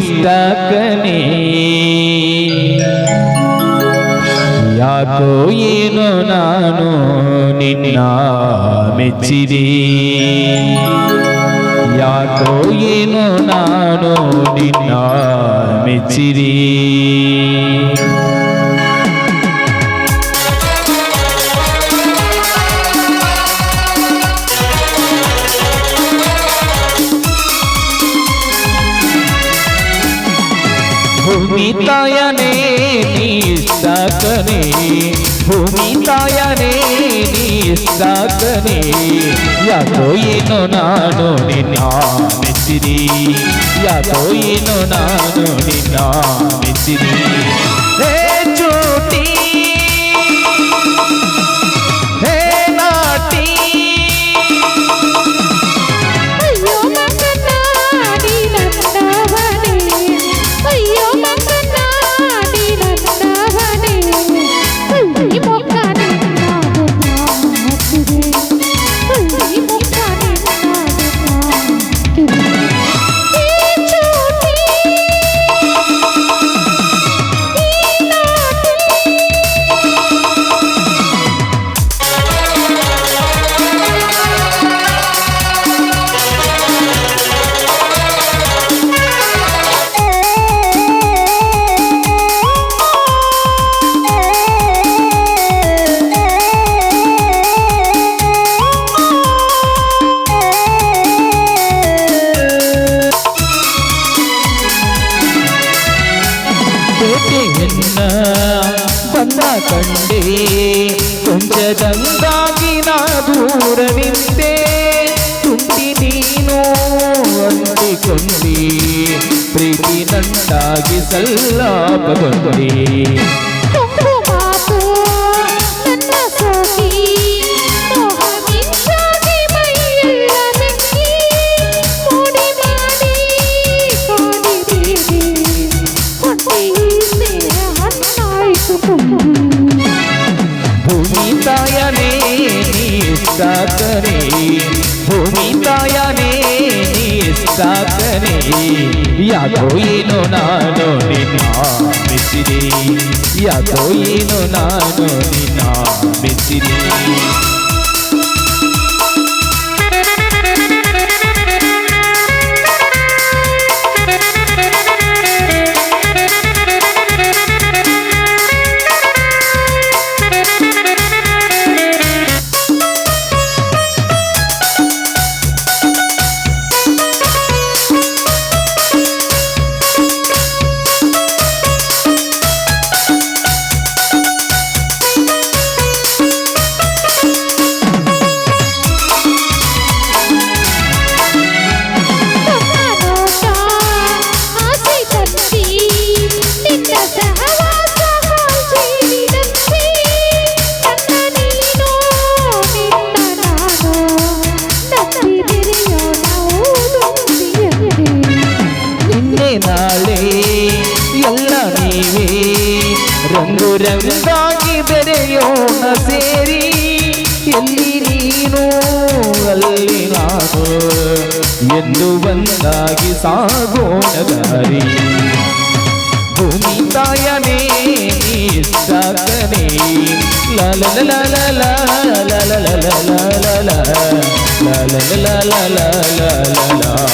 దిష్టకని యాతో ఏను నాను నిన్న మెచ్చిది. యాతో ఏను నాను నిన్న మెచ్చిది. भूमि तयने सकने भूमि तयने सकने या कोई नो नानो निना या कोई नो नानो निना ಕೋಟೆಯನ್ನ ಬಂದ ಕಂಡೆ ಕೊಂಚದಂಗಾಗಿ ನಾ ದೂರ ನಿಂತೆ ತುಂಟಿ ನೀನು ಅಂದಿಕೊಂಡಿ ಪ್ರೀತಿ ನಂಟಾಗಿ ಸಲ್ಲಾಪಗೊಂಡಿ. নিস্তাতনে ভূমি দয়ানে নিস্তাতনে ইয়াদইনো নানো নিনা মিসিরে ইয়াদইনো নানো নিনা মিসিরে ರಂಗಾಗಿ ಬೆರೆಯೋಣ ಸೇರಿ ಎಲ್ಲಿ ನೀನು ಅಲ್ಲಿ ನಾನು ಎಂದು ಬಂದಾಗಿ ಸಾಗೋಣ ದಾರಿ ಭೂಮಿ ತಾಯನೇ ಸಾಕನೆ ಲಲ ಲಲ ಲಲ ಲಲ ಲಲ ಲಲ ಲಲ ಲಲ ಲಲ ಲ